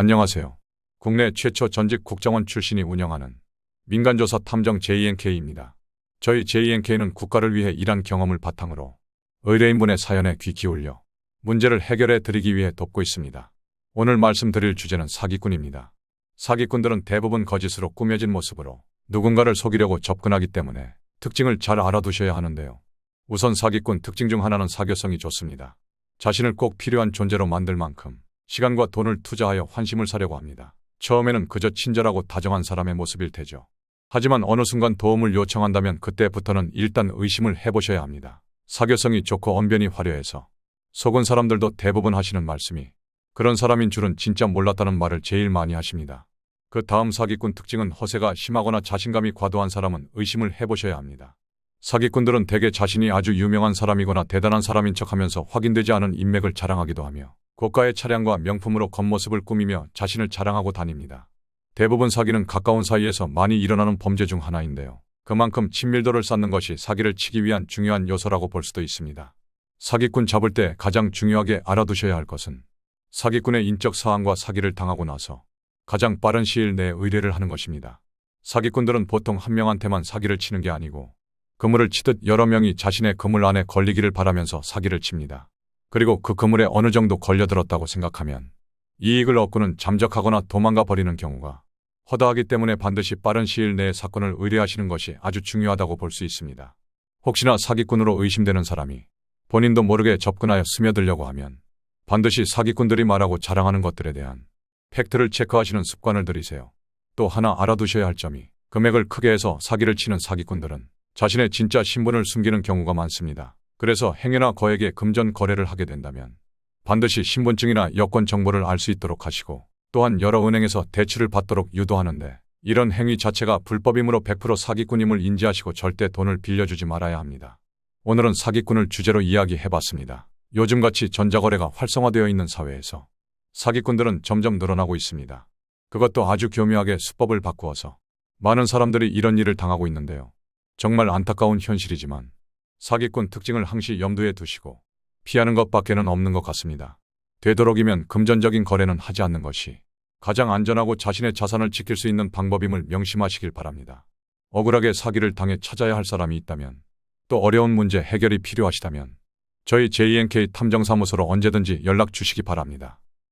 안녕하세요. 국내 최초 전직 국정원 출신이 운영하는 민간조사 탐정 JNK입니다. 저희 JNK는 국가를 위해 일한 경험을 바탕으로 의뢰인분의 사연에 귀 기울여 문제를 해결해 드리기 위해 돕고 있습니다. 오늘 말씀드릴 주제는 사기꾼입니다. 사기꾼들은 대부분 거짓으로 꾸며진 모습으로 누군가를 속이려고 접근하기 때문에 특징을 잘 알아두셔야 하는데요. 우선 사기꾼 특징 중 하나는 사교성이 좋습니다. 자신을 꼭 필요한 존재로 만들 만큼 시간과 돈을 투자하여 환심을 사려고 합니다. 처음에는 그저 친절하고 다정한 사람의 모습일 테죠. 하지만 어느 순간 도움을 요청한다면 그때부터는 일단 의심을 해보셔야 합니다. 사교성이 좋고 언변이 화려해서 속은 사람들도 대부분 하시는 말씀이 그런 사람인 줄은 진짜 몰랐다는 말을 제일 많이 하십니다. 그 다음 사기꾼 특징은 허세가 심하거나 자신감이 과도한 사람은 의심을 해보셔야 합니다. 사기꾼들은 대개 자신이 아주 유명한 사람이거나 대단한 사람인 척하면서 확인되지 않은 인맥을 자랑하기도 하며 고가의 차량과 명품으로 겉모습을 꾸미며 자신을 자랑하고 다닙니다. 대부분 사기는 가까운 사이에서 많이 일어나는 범죄 중 하나인데요. 그만큼 친밀도를 쌓는 것이 사기를 치기 위한 중요한 요소라고 볼 수도 있습니다. 사기꾼 잡을 때 가장 중요하게 알아두셔야 할 것은 사기꾼의 인적 사항과 사기를 당하고 나서 가장 빠른 시일 내에 의뢰를 하는 것입니다. 사기꾼들은 보통 한 명한테만 사기를 치는 게 아니고 그물을 치듯 여러 명이 자신의 그물 안에 걸리기를 바라면서 사기를 칩니다. 그리고 그 그물에 어느 정도 걸려들었다고 생각하면 이익을 얻고는 잠적하거나 도망가 버리는 경우가 허다하기 때문에 반드시 빠른 시일 내에 사건을 의뢰하시는 것이 아주 중요하다고 볼 수 있습니다. 혹시나 사기꾼으로 의심되는 사람이 본인도 모르게 접근하여 스며들려고 하면 반드시 사기꾼들이 말하고 자랑하는 것들에 대한 팩트를 체크하시는 습관을 들이세요. 또 하나 알아두셔야 할 점이 금액을 크게 해서 사기를 치는 사기꾼들은 자신의 진짜 신분을 숨기는 경우가 많습니다. 그래서 행여나 거액의 금전 거래를 하게 된다면 반드시 신분증이나 여권 정보를 알 수 있도록 하시고 또한 여러 은행에서 대출을 받도록 유도하는데 이런 행위 자체가 불법이므로 100% 사기꾼임을 인지하시고 절대 돈을 빌려주지 말아야 합니다. 오늘은 사기꾼을 주제로 이야기해봤습니다. 요즘같이 전자거래가 활성화되어 있는 사회에서 사기꾼들은 점점 늘어나고 있습니다. 그것도 아주 교묘하게 수법을 바꾸어서 많은 사람들이 이런 일을 당하고 있는데요. 정말 안타까운 현실이지만 사기꾼 특징을 항시 염두에 두시고 피하는 것밖에는 없는 것 같습니다. 되도록이면 금전적인 거래는 하지 않는 것이 가장 안전하고 자신의 자산을 지킬 수 있는 방법임을 명심하시길 바랍니다. 억울하게 사기를 당해 찾아야 할 사람이 있다면 또 어려운 문제 해결이 필요하시다면 저희 JNK 탐정사무소로 언제든지 연락 주시기 바랍니다.